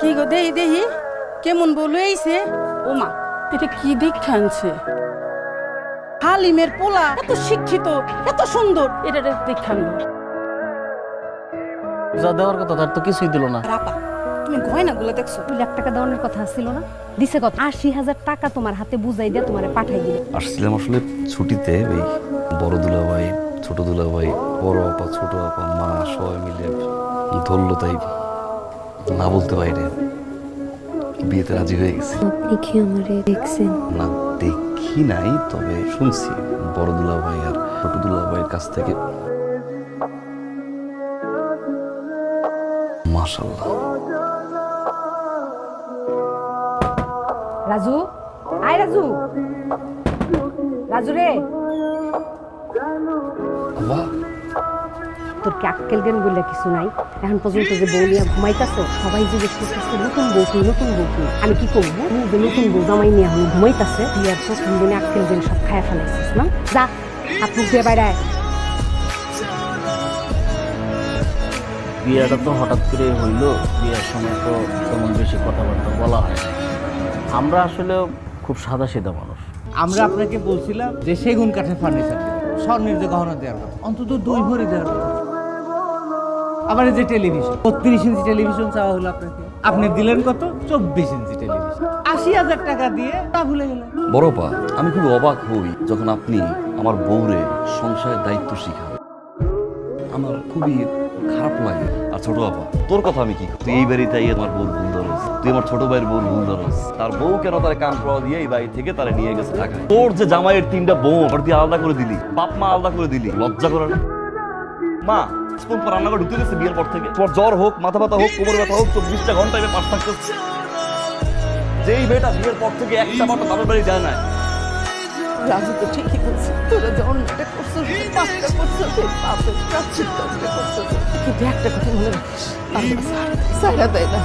কি গো দেহি দেহি? কেমন বলে আইছে? ও মা এটা কি দীক্ষা আনছে হালিমের পোলা এত শিক্ষিত এত সুন্দর এটা দীক্ষা আনব যা দেওয়ার কথা তার তো কিছুই দিল না। রাপা তুমি গয়নাগুলো দেখছ? দুই লাখ টাকা দেওয়ানোর কথা ছিল না? দিছে কত? আশি হাজার টাকা তোমার হাতে বুঝাই দিয়ে তোমার পাঠাই দিলে। আসছিলাম আসলে ছুটিতে ওই বড় দুলাভাই ছোট দুলা দুলাভাই বড় আপা ছোট আপা মা সবাই মিলে ধরলো তাই না বলতে বাইরে বিয়েতে রাজি হয়ে গেছি। আপনি কি আমারে দেখছেন? না দেখি নাই তবে শুনছি। বড় দুলা ভাই আর ছোট দুলা ভাইয়ের কাছ থেকে। মাশাল্লাহ রাজু? আয় রাজু। রাজু রে। বাহ তোর কি আক্কেল জ্ঞান বললে কিছু নাই। এখন পর্যন্ত যে বউ নিয়ে ঘুমাইতাছ সবাই যে করতেছে নতুন বউ কি নতুন বউ কি? আমি কি করব? যে নতুন বউ জামাই নিয়ে এখন ঘুমাইতাছে বিয়ার প্রথম দিনে আক্কেল জ্ঞান সব খায়া ফেলাইছিস না? যা হাত মুখ দিয়ে বাইরে আয়। বিয়েটা তো হঠাৎ করে হইল বিয়ের সময় তো তেমন বেশি কথাবার্তা বলা হয় আমরা আসলে খুব সাদা সিধা মানুষ। আমরা আপনাকে বলছিলাম যে সেগুন কাঠের ফার্নিচার স্বর্ণের যে গহনা দেওয়ার কথা অন্তত দুই ভরি দেওয়ার কথা। আবার এই যে টেলিভিশন বত্রিশ ইঞ্চি টেলিভিশন চাওয়া হলো আপনাকে। আপনি দিলেন কত? চব্বিশ ইঞ্চি টেলিভিশন আশি হাজার টাকা দিয়ে তা ভুলে গেলেন। বড়পা আমি খুব অবাক হই যখন আপনি আমার বউরে সংসারের দায়িত্ব শিখান আমার খুবই খারাপ লাগে। আর ছোট আপা, তোর কথা আমি কি তুই এই বাড়িতে আইয়ে আমার বউর ভুল ধরস। তুই আমার ছোট ভাইয়ের বউর ভুল ধরস। তার বউ কেন তার কান পড়া দিয়ে এই বাড়ি থেকে তারা নিয়ে গেছে ঢাকায়? তোর যে জামাইয়ের তিনটা বোন ওর দিয়ে আলাদা করে দিলি। বাপ মা আলাদা করে দিলি। লজ্জা করার মা স্পুন পর রান্নাঘর ঢুকে গেছে বিয়ের পর থেকে। তোর জ্বর হোক, মাথা ব্যথা হোক, কোমর ব্যথা হোক, চব্বিশটা ঘণ্টা এবার পাঁচ থাকতেছে যেই মেয়েটা বিয়ের পর থেকে একটা মাত্র বাবার বাড়ি যায় না। রাজু তো ঠিকই বলছে, তোরা যে অন্যটা করছ পাপটা করছ সেই পাপের প্রাশ্চিত্য করছ। কিন্তু একটা কথা মনে রাখিস আল্লাহ সারা দেয় না।